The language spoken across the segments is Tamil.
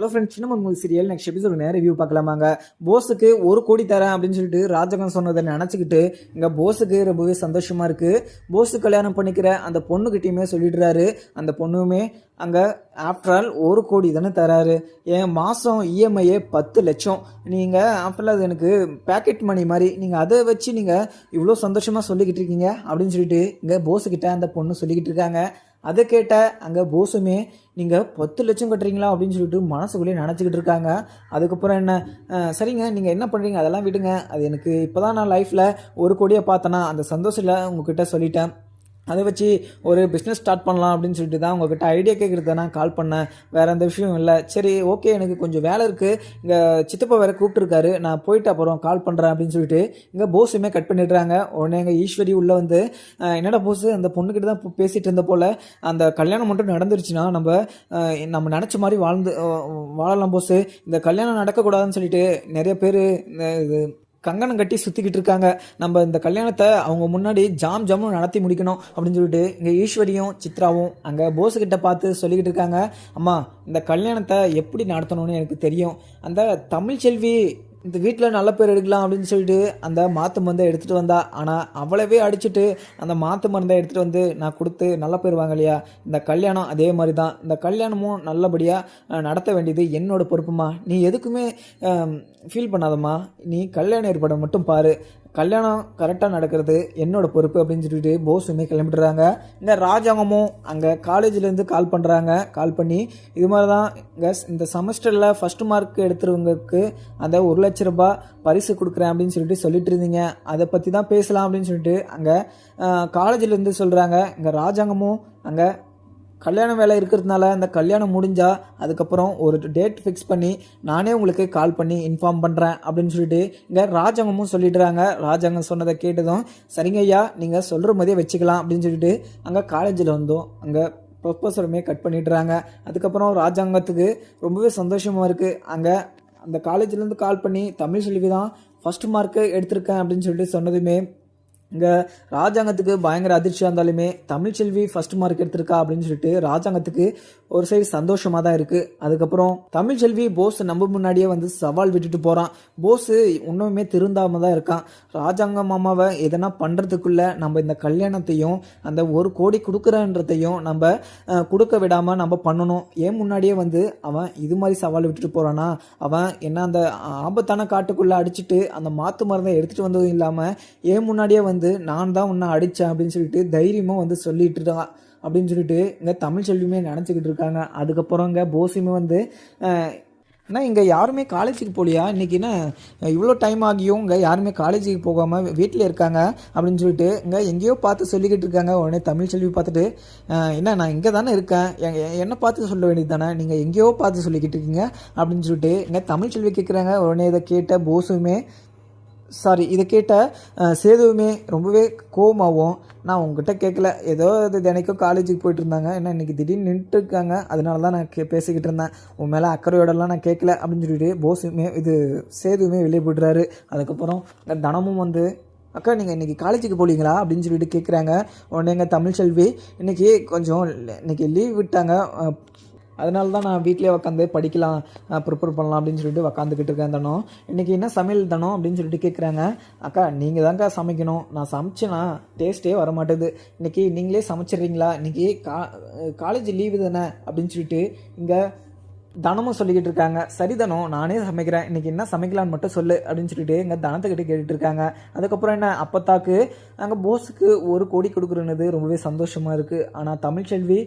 ஹலோ ஃப்ரெண்ட்ஸ் சின்ன மூவி சீரியல் நெக்ஸ்ட் எபிசோட் நேரம் ரிவ்யூ பார்க்கலாமாங்க? போஸுக்கு ஒரு கோடி தரேன் அப்படின்னு சொல்லிட்டு ராஜகன் சொன்னதை நினச்சிக்கிட்டு இங்கே போஸுக்கு ரொம்பவே சந்தோஷமாக இருக்குது போஸு கல்யாணம் பண்ணிக்கிற அந்த பொண்ணுக்கிட்டையுமே சொல்லிடுறாரு. அந்த பொண்ணுமே அங்கே ஆஃப்டர் ஆல் ஒரு கோடி தானே தராரு. என் மாதம் இஎம்ஐயே பத்து லட்சம். நீங்கள் ஆஃப்டர் அது எனக்கு பேக்கெட் மணி மாதிரி நீங்கள் அதை வச்சு நீங்கள் இவ்வளோ சந்தோஷமாக சொல்லிக்கிட்டு இருக்கீங்க அப்படின்னு சொல்லிட்டு இங்கே போஸுக்கிட்ட அந்த பொண்ணு சொல்லிக்கிட்டு இருக்காங்க. அதை கேட்ட அங்கே போஸுமே நீங்கள் பத்து லட்சம் கட்டுறீங்களா? அப்படின்னு சொல்லிட்டு மனசுக்குள்ளேயே நினச்சிக்கிட்டு இருக்காங்க. அதுக்கப்புறம் என்ன சரிங்க நீங்கள் என்ன பண்ணுறீங்க அதெல்லாம் விடுங்க. அது எனக்கு இப்போ தான் நான் லைஃப்பில் ஒரு கோடியை பார்த்தேன்னா அந்த சந்தோஷத்தில் உங்ககிட்ட சொல்லிட்டேன். அதை வச்சு ஒரு பிஸ்னஸ் ஸ்டார்ட் பண்ணலாம் அப்படின்னு சொல்லிட்டு தான் உங்ககிட்ட ஐடியா கேட்குறத நான் கால் பண்ணேன். வேறு எந்த விஷயம் இல்லை. சரி ஓகே எனக்கு கொஞ்சம் வேலை இருக்குது இங்கே சித்தப்பா வேறு கூப்பிட்டுருக்காரு. நான் போயிட்டு அப்புறம் கால் பண்ணுறேன் அப்படின்னு சொல்லிட்டு இங்கே போஸுமே கட் பண்ணிடுறாங்க. உடனே எங்கள் ஈஸ்வரி உள்ளே வந்து என்னடா போஸு அந்த பொண்ணுக்கிட்ட தான் பேசிகிட்டு இருந்த போல் அந்த கல்யாணம் மட்டும் நடந்துருச்சுன்னா நம்ம நம்ம நினச்ச மாதிரி வாழ்ந்து வாழலாம் போஸு இந்த கல்யாணம் நடக்கக்கூடாதுன்னு சொல்லிட்டு நிறைய பேர் இது கங்கணம் கட்டி சுற்றிக்கிட்டு இருக்காங்க. நம்ம இந்த கல்யாணத்தை அவங்க முன்னாடி ஜாம் ஜாமும் நடத்தி முடிக்கணும் அப்படின்னு சொல்லிட்டு இங்கே ஈஸ்வரியும் சித்ராவும் அங்கே போஸுக்கிட்ட பார்த்து சொல்லிக்கிட்டு இருக்காங்க. அம்மா இந்த கல்யாணத்தை எப்படி நடத்தணும்னு எனக்கு தெரியும். அந்த தமிழ் செல்வி இந்த வீட்டில் நல்ல பேர் எடுக்கலாம் அப்படின்னு சொல்லிட்டு அந்த மாற்று மருந்தை எடுத்துகிட்டு வந்தா. ஆனால் அவளவே அடிச்சுட்டு அந்த மாற்று மருந்தை எடுத்துகிட்டு வந்து நான் கொடுத்து நல்ல பேர் வாங்கலையா? இந்த கல்யாணம் அதே மாதிரி தான் இந்த கல்யாணமும் நல்லபடியாக நடத்த வேண்டியது என்னோட பொறுப்புமா? நீ எதுக்குமே ஃபீல் பண்ணாதம்மா. நீ கல்யாண ஏற்பாடு மட்டும் பாரு. கல்யாணம் கரெக்டாக நடக்கிறது. என்னோட பொறுப்பு அப்படின்னு சொல்லிட்டு போஸுமே கிளம்பிடுறாங்க இந்த ராஜாங்கமும் அங்கே காலேஜ்லேருந்து கால் பண்ணுறாங்க கால் பண்ணி இது மாதிரி தான் இங்கே இந்த செமஸ்டரில் ஃபஸ்ட் மார்க் எடுத்துருவங்களுக்கு அந்த ஒரு லட்ச ரூபாய் பரிசு கொடுக்குறேன் அப்படின்னு சொல்லிட்டு சொல்லிட்டு இருந்தீங்க. அதை பற்றி தான் பேசலாம் அப்படின்னு சொல்லிட்டு அங்கே காலேஜ்லேருந்து சொல்கிறாங்க இங்கே ராஜாங்கமும் அங்கே கல்யாண வேலை இருக்கிறதுனால அந்த கல்யாணம் முடிஞ்சால் அதுக்கப்புறம் ஒரு டேட் ஃபிக்ஸ் பண்ணி நானே உங்களுக்கு கால் பண்ணி இன்ஃபார்ம் பண்ணுறேன் அப்படின்னு சொல்லிட்டு இங்கே ராஜாங்கமும் சொல்லிடுறாங்க. ராஜாங்கம் சொன்னதை கேட்டதும் சரிங்க ஐயா நீங்கள் சொல்கிற மாதிரியே வச்சுக்கலாம் அப்படின்னு சொல்லிட்டு அங்கே காலேஜில் வந்தோம். அங்கே ப்ரொஃபஸருமே கட் பண்ணிடுறாங்க. அதுக்கப்புறம் ராஜாங்கத்துக்கு ரொம்பவே சந்தோஷமாக இருக்குது அங்கே அந்த காலேஜ்லேருந்து கால் பண்ணி தமிழ் செல்வி தான் ஃபஸ்ட் மார்க்கு எடுத்திருக்கேன் அப்படின்னு சொல்லிட்டு சொன்னதுமே இங்கே ராஜாங்கத்துக்கு பயங்கர அதிர்ச்சியாக இருந்தாலுமே தமிழ்ச்செல்வி ஃபர்ஸ்ட் மார்க் எடுத்திருக்கா அப்படின்னு சொல்லிட்டு ராஜாங்கத்துக்கு ஒரு சைடு சந்தோஷமாக தான் இருக்குது அதுக்கப்புறம் தமிழ்ச்செல்வி போஸ் நம்ம முன்னாடியே வந்து சவால் விட்டுட்டு போகிறான் போஸ் இன்னுமே திருந்தாமல் தான் இருக்கான். ராஜாங்க மாமாவை எதனா பண்ணுறதுக்குள்ள நம்ம இந்த கல்யாணத்தையும் அந்த ஒரு கோடி கொடுக்குறன்றதையும் நம்ம கொடுக்க விடாமல் நம்ம பண்ணணும். ஏன் முன்னாடியே வந்து அவன் இது மாதிரி சவால் விட்டுட்டு போகிறானா அவன் என்ன அந்த ஆபத்தான காட்டுக்குள்ளே அடிச்சிட்டு அந்த மாத்து மருந்தை எடுத்துகிட்டு வந்ததும் இல்லாமல் ஏன் முன்னாடியே வந்து வந்து நான் தான் உன்னை அடித்தேன் அப்படின்னு சொல்லிட்டு தைரியமாக வந்து சொல்லிட்டு இருக்கான் அப்படின்னு சொல்லிட்டு இங்கே தமிழ் செல்வியுமே நினச்சிக்கிட்டு இருக்காங்க. அதுக்கப்புறம் இங்கே போஸுமே வந்து அண்ணா இங்கே யாருமே காலேஜுக்கு போகலையா இன்றைக்கி என்ன இவ்வளோ டைம் ஆகியும் இங்கே யாருமே காலேஜுக்கு போகாமல் வீட்டில் இருக்காங்க அப்படின்னு சொல்லிட்டு இங்கே எங்கேயோ பார்த்து சொல்லிக்கிட்டு இருக்காங்க. உடனே தமிழ் செல்வி பார்த்துட்டு என்ன நான் இங்கே தானே இருக்கேன். எ- என்னை பார்த்து சொல்ல வேண்டியது தானே? நீங்கள் எங்கேயோ பார்த்து சொல்லிக்கிட்டு இருக்கீங்க அப்படின்னு சொல்லிட்டு இங்கே தமிழ் செல்வி கேட்குறாங்க உடனே இதை கேட்ட போஸுமே சாரி இதை கேட்ட சேதுவுமே ரொம்பவே கோவமாகவும் நான் உங்ககிட்ட கேட்கல ஏதோ இது தினைக்கும் காலேஜுக்கு போயிட்டு இருந்தாங்க என்ன இன்றைக்கி திடீர்னு நின்றுட்டு இருக்காங்க அதனால தான் நான் கே பேசிக்கிட்டு இருந்தேன். உன் மேலே அக்கறையோடலாம் நான் கேட்கல அப்படின்னு சொல்லிட்டு போஸுமே இது சேதுவுமே வெளியே போய்ட்டுறாரு அதுக்கப்புறம் தனமும் வந்து அக்கா நீங்கள் இன்றைக்கி காலேஜுக்கு போலீங்களா? அப்படின்னு சொல்லிட்டு கேட்குறாங்க உடனே எங்கள் தமிழ் செல்வி இன்றைக்கி கொஞ்சம் இன்றைக்கி லீவ் விட்டாங்க. அதனால தான் நான் வீட்டிலே உட்காந்து படிக்கலாம் ப்ரிப்பேர் பண்ணலாம் அப்படின்னு சொல்லிட்டு உக்காந்துக்கிட்டு இருக்கேன் தனம். இன்றைக்கி என்ன சமையல் தனம் அப்படின்னு சொல்லிட்டு கேட்குறாங்க அக்கா நீங்கள் தான்க்கா சமைக்கணும். நான் சமைச்சேன்னா டேஸ்ட்டே வரமாட்டேது. இன்றைக்கி நீங்களே சமைச்சிடுறீங்களா? இன்றைக்கி கா காலேஜ் லீவு தானே அப்படின்னு சொல்லிட்டு இங்கே தனமும் சொல்லிக்கிட்டு இருக்காங்க. சரி தனம் நானே சமைக்கிறேன். இன்னைக்கு என்ன சமைக்கலான்னு மட்டும் சொல்லு அப்படின்னு சொல்லிட்டு எங்கள் தனத்துக்கிட்ட கேட்டுட்டு இருக்காங்க. அதுக்கப்புறம் என்ன? அப்பத்தாக்கு அங்கே போஸுக்கு ஒரு கோடி கொடுக்குறது ரொம்பவே சந்தோஷமாக இருக்குது ஆனால் தமிழ்ச்செல்வி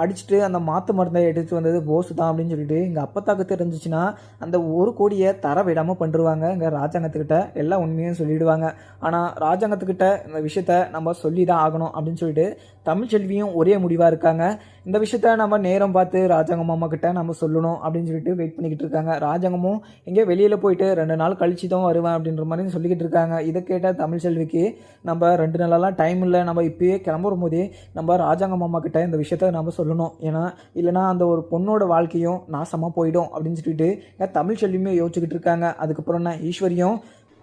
அடிச்சுட்டு அந்த மாத்து மருந்தை எடுத்து வந்தது போஸ் தான் அப்படின்னு சொல்லிட்டு எங்கள் அப்பத்தாக்கு தெரிஞ்சிச்சுன்னா அந்த ஒரு கோடியை தர விடாமல் பண்ணிருவாங்க. இங்கே ராஜாங்கத்துக்கிட்ட எல்லா உண்மையும் சொல்லிடுவாங்க. ஆனால் ராஜாங்கத்துக்கிட்ட இந்த விஷயத்த நம்ம சொல்லி தான் ஆகணும் அப்படின்னு சொல்லிட்டு தமிழ்ச்செல்வியும் ஒரே முடிவாக இருக்காங்க. இந்த விஷயத்த நம்ம நேரம் பார்த்து ராஜாங்க மாமா கிட்ட நம்ம சொல்லணும் அப்படின்னு சொல்லிட்டு வெயிட் பண்ணிக்கிட்டு இருக்காங்க. ராஜாங்கமும் எங்கேயோ வெளியில் போயிட்டு ரெண்டு நாள் கழிச்சு தான் வருவேன் அப்படின்ற மாதிரி சொல்லிக்கிட்டு இருக்காங்க. இதை கேட்ட தமிழ்ச்செல்விக்கு நம்ம ரெண்டு நாளெல்லாம் டைம் இல்லை. நம்ம இப்பயே கிளம்புறும் போதே நம்ம ராஜாங்க மாமா கிட்ட இந்த விஷயத்த நம்ம சொல்லணும். ஏன்னா இல்லைனா அந்த ஒரு பொண்ணோட வாழ்க்கையும் நாசமாக போயிடும் அப்படின்னு சொல்லிட்டு தமிழ் தமிழ்ச்செல்வியுமே யோசிச்சுக்கிட்டு இருக்காங்க. அதுக்கப்புறம் என்ன? ஈஸ்வரியும்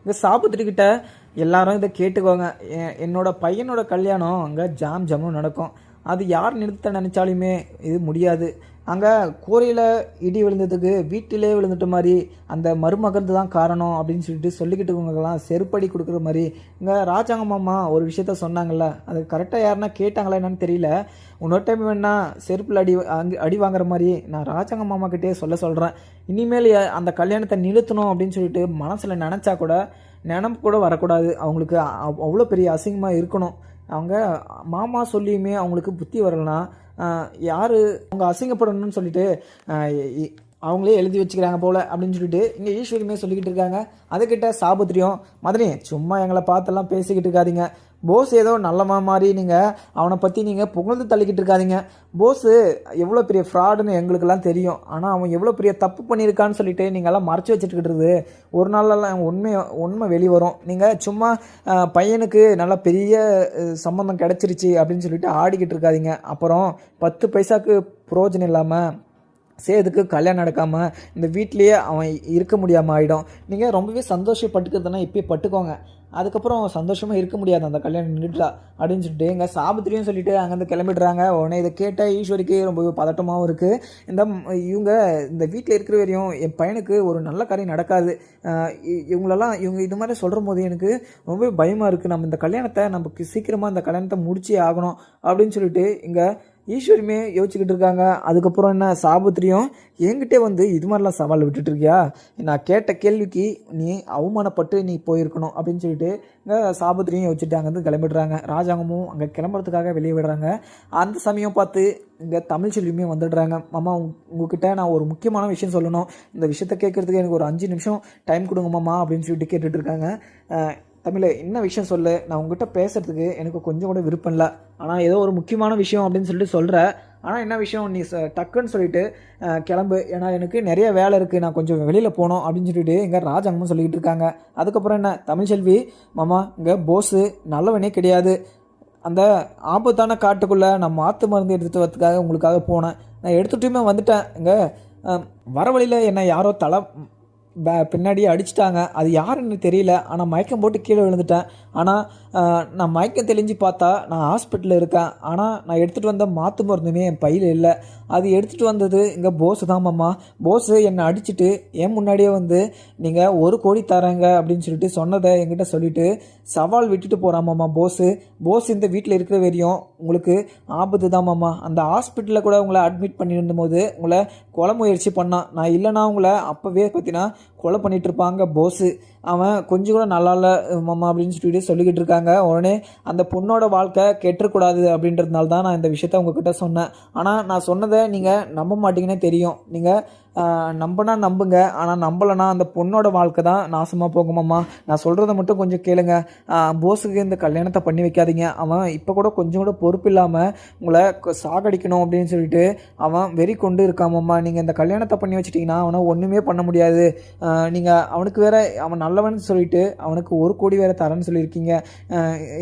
இங்கே சாப்பிட்டுக்கிட்ட எல்லாரும் இதை கேட்டுக்கோங்க. எ- என்னோட பையனோட கல்யாணம் அங்கே ஜாம் ஜாமும் நடக்கும். அது யார் நிறுத்த நினச்சாலுமே இது முடியாது. அங்கே கூரையில் இடி விழுந்ததுக்கு வீட்டிலே விழுந்துட்ட மாதிரி அந்த மருமகந்து தான் காரணம் அப்படின்னு சொல்லிட்டு சொல்லிக்கிட்டு செருப்படி கொடுக்குற மாதிரி. இங்கே ராஜாங்க மாமா ஒரு விஷயத்த சொன்னாங்கல்ல அது கரெக்டாக யாருன்னா கேட்டாங்களா என்னன்னு தெரியல. இன்னொரு டைம் வேணா செருப்பில் அடி அங்கே அடி வாங்குற மாதிரி நான் ராஜாங்க மாமா கிட்டே சொல்ல சொல்கிறேன் இனிமேல் அந்த கல்யாணத்தை நிறுத்தணும் அப்படின்னு சொல்லிட்டு மனசில் நினச்சா கூட நினப்பு கூட வரக்கூடாது. அவங்களுக்கு அவ்வளோ பெரிய அசிங்கமாக இருக்கணும். அவங்க மாமா சொல்லியுமே அவங்களுக்கு புத்தி வரலனா யார் அவங்க அசிங்கப்படணும்னு சொல்லிட்டு அவங்களே எழுதி வச்சுக்கிறாங்க போல அப்படின்னு சொல்லிட்டு இங்கே ஈஸ்வரியுமே சொல்லிக்கிட்டு இருக்காங்க. அதுக்கிட்ட சாபத்திரியம் மதுரை சும்மா எங்களை பார்த்தெல்லாம் பேசிக்கிட்டு இருக்காதிங்க. போஸ் ஏதோ நல்லவன் மாதிரி நீங்கள் அவனை பற்றி நீங்கள் புகழ்ந்து தள்ளிக்கிட்டு இருக்காதீங்க. போஸு எவ்வளோ பெரிய ஃப்ராடுன்னு எங்களுக்கெல்லாம் தெரியும். ஆனால் அவன் எவ்வளோ பெரிய தப்பு பண்ணியிருக்கான்னு சொல்லிட்டு நீங்கள்லாம் மறைச்சி வச்சுட்டுக்கிட்டுருது ஒரு நாளெல்லாம் உண்மை உண்மை வெளி வரும் நீங்கள் சும்மா பையனுக்கு நல்ல பெரிய சம்மந்தம் கிடச்சிருச்சு அப்படின்னு சொல்லிட்டு ஆடிக்கிட்டு இருக்காதீங்க. அப்புறம் பத்து பைசாக்கு புரோஜனம் இல்லாமல் சேதுக்கு கல்யாணம் நடக்காமல் இந்த வீட்லேயே அவன் இருக்க முடியாமல் ஆகிடும் நீங்கள் ரொம்பவே சந்தோஷப்பட்டுக்கிறதுனா இப்போயே பட்டுக்கோங்க. அதுக்கப்புறம் சந்தோஷமாக இருக்க முடியாது அந்த கல்யாணம் நின்றுட்டா அப்படின்னு சொல்லிட்டு எங்கள் சாபத்திரியும் சொல்லிட்டு அங்கேருந்து கிளம்பிடுறாங்க. உடனே இதை கேட்ட ஈஸ்வரிக்கு ரொம்பவே பதட்டமாகவும் இருக்குது இந்த இவங்க இந்த வீட்டில் இருக்கிற வரையும் என் பையனுக்கு ஒரு நல்ல காரியம் நடக்காது. இ- இவங்களெல்லாம் இவங்க இது மாதிரி சொல்கிற போது எனக்கு ரொம்ப பயமாக இருக்குது நம்ம இந்த கல்யாணத்தை நமக்கு சீக்கிரமாக இந்த கல்யாணத்தை முடிச்சே ஆகணும் அப்படின்னு சொல்லிட்டு இங்கே ஈஸ்வரியுமே யோசிச்சுக்கிட்டு இருக்காங்க. அதுக்கப்புறம் என்ன சாபத்திரியும் என்கிட்டே வந்து இது மாதிரிலாம் சவால் விட்டுட்டு இருக்கியா நான் கேட்ட கேள்விக்கு நீ அவமானப்பட்டு நீ போயிருக்கணும் அப்படின்னு சொல்லிட்டு இங்கே சாபத்திரியும் யோசிச்சுட்டு அங்கேருந்து கிளம்பிடுறாங்க. ராஜாங்கமும் அங்கே கிளம்புறதுக்காக வெளியே விடுறாங்க. அந்த சமயம் பார்த்து இங்கே தமிழ் செல்வியுமே வந்துடுறாங்க. மாமா உங்ககிட்ட நான் ஒரு முக்கியமான விஷயம் சொல்லணும். இந்த விஷயத்த கேட்குறதுக்கு எனக்கு ஒரு அஞ்சு நிமிஷம் டைம் கொடுங்க மாமா அப்படின்னு சொல்லிட்டு கேட்டுட்ருக்காங்க தமிழை என்ன விஷயம் சொல்லு? நான் உங்ககிட்ட பேசுறதுக்கு எனக்கு கொஞ்சம் கூட விருப்பம் இல்லை. ஆனால் ஏதோ ஒரு முக்கியமான விஷயம் அப்படின்னு சொல்லிட்டு சொல்கிற ஆனால் என்ன விஷயம்? நீ டக்குன்னு சொல்லிட்டு கிளம்பு. ஏன்னா எனக்கு நிறைய வேலை இருக்குது நான் கொஞ்சம் வெளியில் போகணும் அப்படின்னு சொல்லிட்டு எங்கள் ராஜாங்கமும் சொல்லிக்கிட்டு இருக்காங்க. அதுக்கப்புறம் என்ன? தமிழ்ச்செல்வி மாமா இங்கே போஸு நல்லவனே கிடையாது. அந்த ஆபத்தான காட்டுக்குள்ளே நான் மாற்று மருந்து எடுத்துகிட்டு வரதுக்காக உங்களுக்காக போனேன். நான் எடுத்துகிட்டுமே வந்துட்டேன். இங்கே வர வழியில் என்னை யாரோ தலை பின்னாடியே அடிச்சிட்டாங்க. அது யாருன்னு தெரியல. ஆனால் மயக்கம் போட்டு கீழே விழுந்துட்டேன். ஆனால் நான் மயக்கம் தெளிஞ்சு பார்த்தா நான் ஹாஸ்பிட்டலில் இருக்கேன். ஆனால் நான் எடுத்துகிட்டு வந்த மாற்று மருந்துமே என் பையில் இல்லை. அது எடுத்துகிட்டு வந்தது இங்கே போஸு தான் மாமா. போஸு என்னை அடிச்சிட்டு என் முன்னாடியே வந்து நீங்கள் ஒரு கோடி தரேங்க அப்படின்னு சொல்லிட்டு சொன்னதை என்கிட்ட சொல்லிவிட்டு சவால் விட்டுட்டு போகிறான் மாமா போஸு போஸ் இந்த வீட்டில் இருக்கிற வரையும் உங்களுக்கு ஆபத்து தான் மாமா. அந்த ஹாஸ்பிட்டலில் கூட உங்களை அட்மிட் பண்ணியிருந்த போது உங்களை கொலை முயற்சி பண்ணான். நான் இல்லைனா உங்களை அப்போவே பார்த்தீங்கன்னா கொலை பண்ணிட்டு இருப்பாங்க போஸு அவன் கொஞ்சம் கூட நல்லா இல்லை மாமா அப்படின்னு சொல்லிட்டு சொல்லிக்கிட்டு இருக்காங்க. உடனே அந்த பொண்ணோட வாழ்க்கை கெட்டக்கூடாது அப்படின்றதுனால தான் நான் இந்த விஷயத்த உங்ககிட்ட சொன்னேன். ஆனால் நான் சொன்னதை நீங்கள் நம்ப மாட்டீங்கன்னே தெரியும். நீங்கள் நம்பினா நம்புங்க. ஆனால் நம்பலைன்னா அந்த பொண்ணோட வாழ்க்கை தான் நாசமாக போகுமாம்மா நான் சொல்கிறத மட்டும் கொஞ்சம் கேளுங்க. போஸுக்கு இந்த கல்யாணத்தை பண்ணி வைக்காதீங்க. அவன் இப்போ கூட கொஞ்சம் கூட பொறுப்பு இல்லாமல் உங்களை சாகடிக்கணும் அப்படின்னு சொல்லிட்டு அவன் வெறி கொண்டு இருக்காமம்மா நீங்கள் இந்த கல்யாணத்தை பண்ணி வச்சிட்டிங்கன்னா அவனை ஒன்றுமே பண்ண முடியாது. நீங்கள் அவனுக்கு வேற அவன் நல்லவன் சொல்லிட்டு அவனுக்கு ஒரு கோடி வேற தரேன்னு சொல்லியிருக்கீங்க.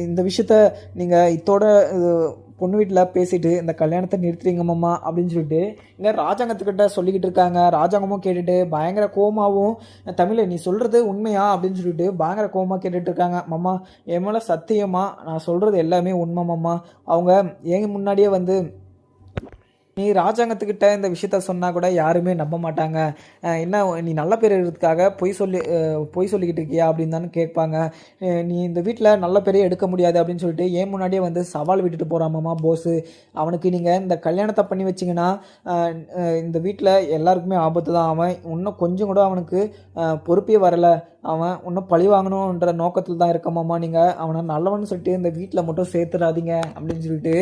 இந்த விஷயத்த நீங்கள் இத்தோட பொண்ணு வீட்டில் பேசிட்டு இந்த கல்யாணத்தை நிறுத்துறீங்க மாமா அப்படின்னு சொல்லிட்டு இல்லை ராஜாங்கத்துக்கிட்ட சொல்லிக்கிட்டு இருக்காங்க. ராஜாங்கமும் கேட்டுட்டு பயங்கர கோமாவும் தமிழை நீ சொல்கிறது உண்மையா அப்படின்னு சொல்லிட்டு பயங்கர கோமா கேட்டுட்டு இருக்காங்க. மாமா என் மேலே சத்தியமா நான் சொல்கிறது எல்லாமே உண்மை மாமா. அவங்க என் முன்னாடியே வந்து நீ ராஜாங்கத்துக்கிட்ட இந்த விஷயத்த சொன்னால் கூட யாருமே நம்ப மாட்டாங்க. என்ன நீ நல்ல பேர் இருக்கிறதுக்காக பொய் சொல்லி பொய் சொல்லிக்கிட்டு இருக்கியா அப்படின்னு தானே கேட்பாங்க. நீ இந்த வீட்டில் நல்ல பேரே எடுக்க முடியாது அப்படின்னு சொல்லிட்டு ஏன் முன்னாடியே வந்து சவால் விட்டுட்டு போகிறாமாம்மா போஸு அவனுக்கு நீங்கள் இந்த கல்யாணத்தை பண்ணி வச்சிங்கன்னா இந்த வீட்டில் எல்லாருக்குமே ஆபத்து தான் அவன் இன்னும் கொஞ்சம் கூட அவனுக்கு பொறுப்பே வரலை. அவன் இன்னும் பழி வாங்கணுன்ற நோக்கத்தில் தான் இருக்கமாம்மா நீங்கள் அவனை நல்லவன்னு சொல்லிட்டு இந்த வீட்டில் மட்டும் சேர்த்துடாதீங்க அப்படின்னு சொல்லிட்டு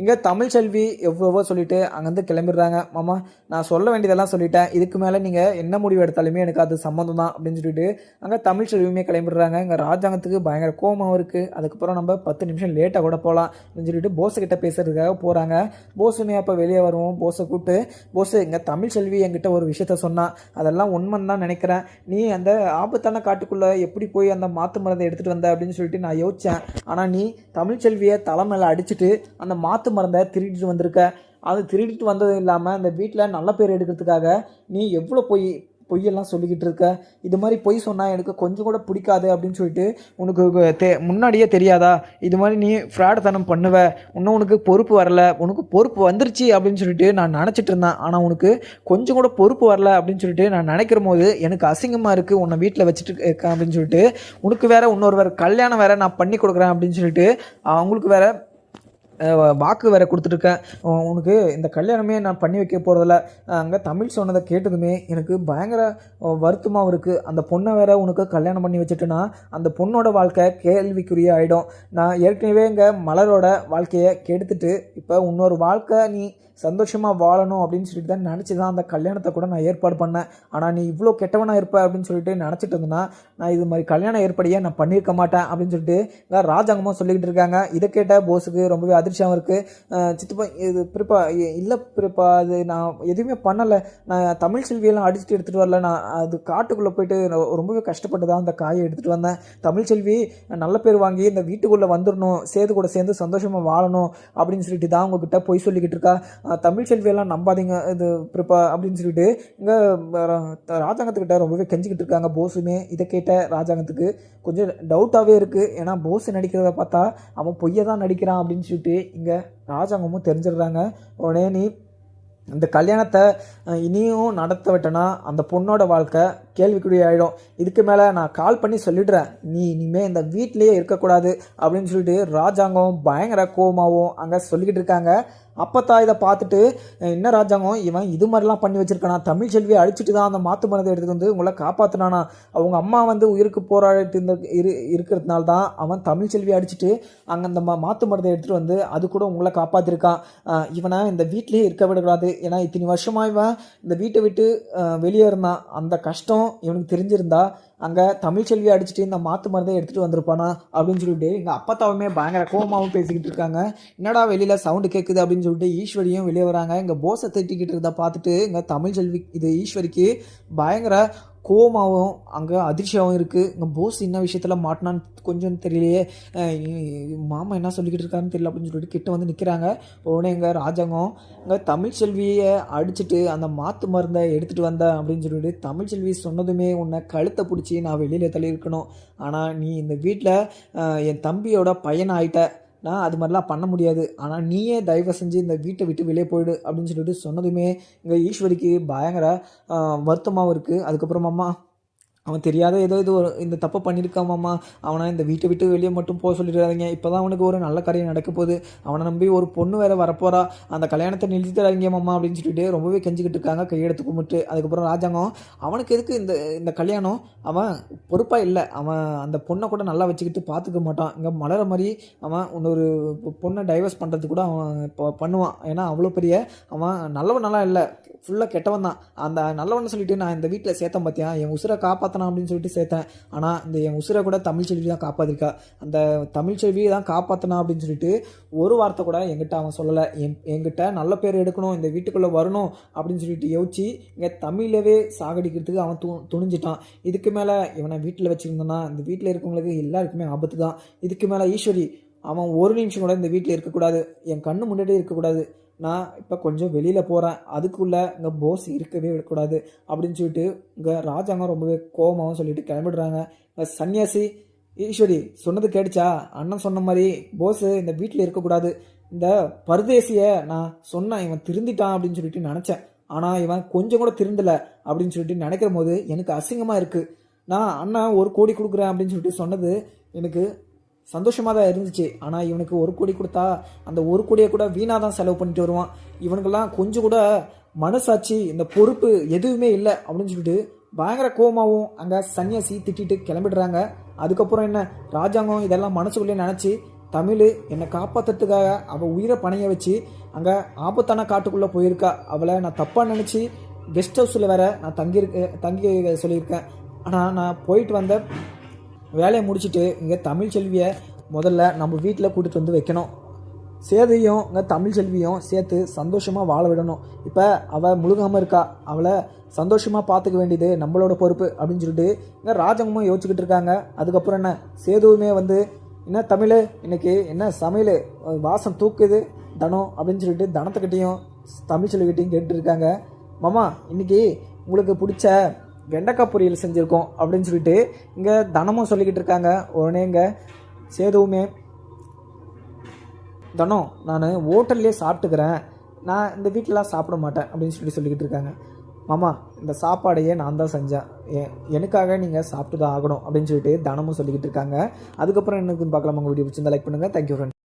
இங்கே தமிழ் செல்வி எவ்வளவோ சொல்லிட்டு அங்கேருந்து கிளம்பிடுறாங்க. மாமா நான் சொல்ல வேண்டியதெல்லாம் சொல்லிட்டேன். இதுக்கு மேலே நீங்கள் என்ன முடிவு எடுத்தாலுமே எனக்கு அது சம்மந்தம் தான் அப்படின்னு சொல்லிட்டு அங்கே தமிழ் செல்வியுமே கிளம்பிடுறாங்க. இங்கே ராஜாங்கத்துக்கு பயங்கர கோபம் இருக்குது அதுக்கப்புறம் நம்ம பத்து நிமிஷம் லேட்டாக கூட போகலாம் அப்படின்னு சொல்லிட்டு போஸை கிட்ட பேசுறதுக்காக போகிறாங்க போஸுமே அப்போ வெளியே வருவோம். போஸை கூப்பிட்டு போஸ் இங்கே தமிழ் செல்வி என்கிட்ட ஒரு விஷயத்த சொன்னான். அதெல்லாம் உண்மைன்னு தான் நினைக்கிறேன். நீ அந்த ஆபத்தான காட்டுக்குள்ளே எப்படி போய் அந்த மாற்று மருந்தை எடுத்துகிட்டு வந்த அப்படின்னு சொல்லிட்டு நான் யோசித்தேன் ஆனால் நீ தமிழ்ச்செல்வியை தலைமையில் தலை மேலே அடிச்சிட்டு அந்த மாற்று மருந்தை திருடிட்டு வந்திருக்க. அது திருடிட்டு வந்ததும் இல்லாமல் அந்த வீட்டில் நல்ல பேர் எடுக்கிறதுக்காக நீ எவ்வளோ போய் பொய்யெல்லாம் சொல்லிக்கிட்டு இருக்க? இது மாதிரி பொய் சொன்னால் எனக்கு கொஞ்சம் கூட பிடிக்காது அப்படின்னு சொல்லிட்டு உனக்கு தே முன்னாடியே தெரியாதா? இது மாதிரி நீ ஃப்ராட்தனம் பண்ணுவ. இன்னும் உனக்கு பொறுப்பு வரல. உனக்கு பொறுப்பு வந்துருச்சு அப்படின்னு சொல்லிட்டு நான் நினச்சிட்டு இருந்தேன். ஆனால் உனக்கு கொஞ்சம் கூட பொறுப்பு வரல அப்படின்னு சொல்லிட்டு நான் நினைக்கிற போது எனக்கு அசிங்கமாக இருக்குது உன்னை வீட்டில் வச்சுட்டு இருக்கேன் அப்படின்னு சொல்லிட்டு உனக்கு வேறு இன்னொரு வேறு கல்யாணம் வேறு நான் பண்ணி கொடுக்குறேன் அப்படின்னு சொல்லிட்டு அவங்களுக்கு வேற வாக்கு வேற கொடுத்துட்ருக்கேன் உனக்கு இந்த கல்யாணமே நான் பண்ணி வைக்க போகிறதில்ல அங்கே தமிழ் சொன்னதை கேட்டதுமே எனக்கு பயங்கர வருத்தமாகவும் இருக்குது அந்த பொண்ணை வேற உனக்கு கல்யாணம் பண்ணி வச்சுட்டேன்னா அந்த பொண்ணோட வாழ்க்கை கேள்விக்குரிய ஆகிடும் நான் ஏற்கனவே இங்கே மலரோட வாழ்க்கையை கெடுத்துட்டு இப்போ இன்னொரு வாழ்க்கை நீ சந்தோஷமாக வாழணும் அப்படின்னு சொல்லிட்டு தான் நினச்சி தான் அந்த கல்யாணத்தை கூட நான் ஏற்பாடு பண்ணேன். ஆனால் நீ இவ்வளோ கெட்டவனாக இருப்ப அப்படின்னு சொல்லிட்டு நினச்சிட்டு இருந்தேன்னா நான் இது மாதிரி கல்யாணம் ஏற்படியே நான் பண்ணியிருக்க மாட்டேன் அப்படின்னு சொல்லிட்டு ராஜாங்கமாக சொல்லிக்கிட்டு இருக்காங்க. இதை கேட்ட போஸுக்கு ரொம்பவே அது அதிர்ச்சியாகவும் இருக்குது சித்தப்பா இது பிரிப்பா இல்லை பிரிப்பா அது நான் எதுவுமே பண்ணலை. நான் தமிழ் செல்வியெல்லாம் அடிச்சுட்டு எடுத்துகிட்டு வரல. நான் அது காட்டுக்குள்ளே போயிட்டு நான் ரொம்பவே கஷ்டப்பட்டு தான் அந்த காயை எடுத்துகிட்டு வந்தேன். தமிழ் செல்வி நல்ல பேர் வாங்கி இந்த வீட்டுக்குள்ளே வந்துடணும் சேது கூட சேர்ந்து சந்தோஷமாக வாழணும் அப்படின்னு சொல்லிட்டு தான் உங்ககிட்ட பொய் சொல்லிக்கிட்டு இருக்கா. தமிழ் செல்வியெல்லாம் நம்பாதீங்க இது பிரிப்பா அப்படின்னு சொல்லிட்டு இங்கே ராஜாங்கத்துக்கிட்ட ரொம்பவே கெஞ்சிக்கிட்டு இருக்காங்க. போஸுமே இதை கேட்ட ராஜாங்கத்துக்கு கொஞ்சம் டவுட்டாகவே இருக்குது ஏன்னா போஸ் நடிக்கிறத பார்த்தா அவன் பொய்யை தான் நடிக்கிறான் அப்படின்னு சொல்லிட்டு இங்கே ராஜாங்கமும் தெரிஞ்சிடுறாங்க. உடனே நீ இந்த கல்யாணத்தை இனியும் நடத்த விட்டனா அந்த பொண்ணோட வாழ்க்கை கேள்விக்குறி ஆகிடும் இதுக்கு மேலே நான் கால் பண்ணி சொல்லிடுறேன். நீ இனிமேல் இந்த வீட்லேயே இருக்கக்கூடாது அப்படின்னு சொல்லிட்டு ராஜாங்கம் பயங்கர கோபமாகவும் அங்கே சொல்லிக்கிட்டு இருக்காங்க. அப்பத்தா இதை பார்த்துட்டு என்ன ராஜாங்கம் இவன் இது மாதிரிலாம் பண்ணி வச்சிருக்கானா? தமிழ் செல்வியை அடிச்சுட்டு தான் அந்த மாத்து மருந்தை எடுத்துட்டு வந்து உங்களை காப்பாற்றினானா அவங்க அம்மா வந்து உயிருக்கு போராடிட்டு இருந்த இரு இருக்கிறதுனால தான் அவன் தமிழ் செல்வியை அடிச்சுட்டு அங்கே அந்த மா மாத்து மருந்தை எடுத்துகிட்டு வந்து அது கூட உங்களை காப்பாற்றிருக்கான் இவனை இந்த வீட்டிலேயே இருக்க விடக்கூடாது. ஏன்னா இத்தனை வருஷமாக இவன் இந்த வீட்டை விட்டு வெளியே இருந்தான். அந்த கஷ்டம் இவனுக்கு தெரிஞ்சிருந்தா அங்கே தமிழ் செல்வியை அடிச்சுட்டு இந்த மாற்று மருந்தை எடுத்துகிட்டு வந்திருப்பானா அப்படின்னு சொல்லிட்டு எங்கள் அப்பத்தாவுமே பயங்கர கோவமாகவும் பேசிக்கிட்டு இருக்காங்க. என்னடா வெளியில் சவுண்டு கேட்குது அப்படின்னு சொல்லிட்டு ஈஸ்வரியும் வெளியே வராங்க. எங்கள் போஸை திட்டிக்கிட்டு இருந்தால் பார்த்துட்டு எங்கள் தமிழ் செல்வி இது ஈஸ்வரிக்கு பயங்கர கோமாவும் அங்கே அதிர்ச்சியாகவும் இருக்குது இங்கே போஸ் என்ன விஷயத்தில் மாட்டினான்னு கொஞ்சம் தெரியலையே. மாமா என்ன சொல்லிக்கிட்டு இருக்காருன்னு தெரியல அப்படின்னு சொல்லிட்டு கிட்ட வந்து நிற்கிறாங்க உடனே எங்கள் ராஜாங்கம் இங்கே தமிழ் செல்வியை அடிச்சுட்டு அந்த மாத்து மருந்தை எடுத்துகிட்டு வந்தேன் அப்படின்னு சொல்லிட்டு தமிழ் செல்வி சொன்னதுமே உன்னை கழுத்தை பிடிச்சி நான் வெளியில் தள்ளியிருக்கணும். ஆனால் நீ இந்த வீட்டில் என் தம்பியோட பையன் ஆகிட்ட நான் அது மாதிரிலாம் பண்ண முடியாது. ஆனால் நீயே தயவு செஞ்சு இந்த வீட்டை விட்டு வெளியே போயிடு அப்படின்னு சொல்லிட்டு சொன்னதுமே இங்கே ஈஸ்வரிக்கு பயங்கர வருத்தமாகவும் இருக்குது அதுக்கப்புறமாம்மா அவன் தெரியாத ஏதோ இது ஒரு இந்த தப்பை பண்ணியிருக்கான் மாமா. அவனை இந்த வீட்டை விட்டு வெளியே மட்டும் போக சொல்லிடுறாதீங்க இப்போ தான் அவனுக்கு ஒரு நல்ல காரியம் நடக்க போகுது. அவனை நம்பி ஒரு பொண்ணு வேற வரப்போறா. அந்த கல்யாணத்தை நிறுத்திடாதீங்க மாமா அப்படின்னு சொல்லிட்டு ரொம்பவே கெஞ்சிக்கிட்டு இருக்காங்க. கையெடுத்து கும்பிட்டு. அதுக்கப்புறம் ராஜாங்கம் அவனுக்கு எதுக்கு இந்த இந்த கல்யாணம்? அவன் பொறுப்பாக இல்லை. அவன் அந்த பொண்ணை கூட நல்லா வச்சுக்கிட்டு பார்த்துக்க மாட்டான். இங்கே மலர மாதிரி அவன் இன்னொரு பொண்ணை டைவர்ஸ் பண்ணுறது கூட அவன் இப்போ பண்ணுவான். ஏன்னா அவ்வளோ பெரிய அவன் நல்லவன் நல்லா இல்லை. ஃபுல்லாக கெட்டவன் தான். அந்த நல்லவன் சொல்லிட்டு நான் இந்த வீட்டில் சேர்த்தேன் பார்த்தியா என் உசுரை காப்பாற்றினான் அப்படின்னு சொல்லிட்டு சேர்த்தேன். ஆனால் இந்த என் உசுரை கூட தமிழ் செல்வி தான் காப்பாற்றிருக்கா அந்த தமிழ் செல்வியை தான் காப்பாற்றினா அப்படின்னு சொல்லிட்டு ஒரு வார்த்தை கூட என்கிட்ட அவன் சொல்லலை. என் என்கிட்ட நல்ல பேர் எடுக்கணும் இந்த வீட்டுக்குள்ளே வரணும் அப்படின்னு சொல்லிட்டு யோசிச்சு இங்கே தமிழவே சாகடிக்கிறதுக்கு அவன் து துணிஞ்சிட்டான். இதுக்கு மேலே இவனை வீட்டில் வச்சுருந்தானா இந்த வீட்டில் இருக்கவங்களுக்கு எல்லாருக்குமே ஆபத்து தான் இதுக்கு மேலே ஈஸ்வரி அவன் ஒரு நிமிஷம் கூட இந்த வீட்டில் இருக்கக்கூடாது. என் கண்ணு முன்னாடியே இருக்கக்கூடாது. நான் இப்போ கொஞ்சம் வெளியில் போகிறேன் அதுக்குள்ளே இங்கே போஸ் இருக்கவே விடக்கூடாது அப்படின்னு சொல்லிட்டு இங்கே ராஜாங்கம் ரொம்பவே கோபமாகவும் சொல்லிட்டு கிளம்பிடுறாங்க. சன்னியாசி ஈஸ்வரி சொன்னது கேட்டுச்சா? அண்ணன் சொன்ன மாதிரி போஸ் இந்த வீட்டில் இருக்கக்கூடாது. இந்த பரதேசியை நான் சொன்னேன் இவன் திருந்திட்டான் அப்படின்னு சொல்லிட்டு நினச்சேன். ஆனால் இவன் கொஞ்சம் கூட திருந்தலை அப்படின்னு சொல்லிட்டு நினைக்கிற போது எனக்கு அசிங்கமாக இருக்குது நான் அண்ணன் ஒரு கோடி கொடுக்குறேன் அப்படின்னு சொல்லிட்டு சொன்னது எனக்கு சந்தோஷமாக தான் இருந்துச்சு. ஆனால் இவனுக்கு ஒரு கோடி கொடுத்தா அந்த ஒரு கோடியை கூட வீணாக தான் செலவு பண்ணிட்டு வருவான். இவனுக்கெல்லாம் கொஞ்சம் கூட மனசாட்சி இந்த பொறுப்பு எதுவுமே இல்லை அப்படின்னு சொல்லிட்டு பயங்கர கோமாவும் அங்கே சன்னியாசி திட்டிட்டு கிளம்பிடுறாங்க. அதுக்கப்புறம் என்ன? ராஜாங்கம் இதெல்லாம் மனசுக்குள்ளே நினச்சி தமிழ் என்னை காப்பாற்றுறதுக்காக அவள் உயிரை பணைய வச்சு அங்கே ஆபத்தான காட்டுக்குள்ளே போயிருக்கா. அவளை நான் தப்பாக நினச்சி கெஸ்ட் ஹவுஸில் வேற நான் தங்கியிருக்க தங்கி சொல்லியிருக்கேன். ஆனால் நான் போயிட்டு வந்த வேலையை முடிச்சுட்டு இங்கே தமிழ் செல்வியை முதல்ல நம்ம வீட்டில் கூட்டிகிட்டு வந்து வைக்கணும். சேதையும் இங்கே தமிழ் செல்வியும் சேர்த்து சந்தோஷமாக வாழ விடணும். இப்போ அவள் முழுகாமல் இருக்கா அவளை சந்தோஷமாக பார்த்துக்க வேண்டியது நம்மளோட பொறுப்பு அப்படின்னு சொல்லிட்டு இங்கே ராஜங்கமும் யோசிச்சுக்கிட்டு இருக்காங்க. அதுக்கப்புறம் என்ன? சேதுவுமே வந்து என்ன தமிழ் இன்னைக்கு என்ன சமையல்? வாசம் தூக்குது தனம் அப்படின்னு சொல்லிட்டு தனத்துக்கிட்டேயும் தமிழ் செல்விக்கிட்டையும் கேட்டுருக்காங்க மாமா இன்னைக்கு உங்களுக்கு பிடிச்ச வெண்டைக்காய் பொரியல் செஞ்சுருக்கோம் அப்படின்னு சொல்லிட்டு இங்கே தனமும் சொல்லிக்கிட்டு இருக்காங்க. உடனே இங்கே சேதுவுமே தனம் நான் ஹோட்டல்லே சாப்பிட்டுக்கிறேன். நான் இந்த வீட்டிலலாம் சாப்பிட மாட்டேன் அப்படின்னு சொல்லி சொல்லிக்கிட்டு இருக்காங்க. மாமா இந்த சாப்பாடையே நான் தான் செஞ்சேன். எ- எனக்காக நீங்கள் சாப்பிட்டு தான் ஆகணும் அப்படின்னு சொல்லிட்டு தனமும் சொல்லிக்கிட்டு இருக்காங்க. அதுக்கப்புறம் என்னக்குன்னு பார்க்கலாம் உங்கள் வீடியோ? பிடிச்சிருந்தா லைக் பண்ணுங்கள் தேங்க்யூ ஃப்ரெண்ட்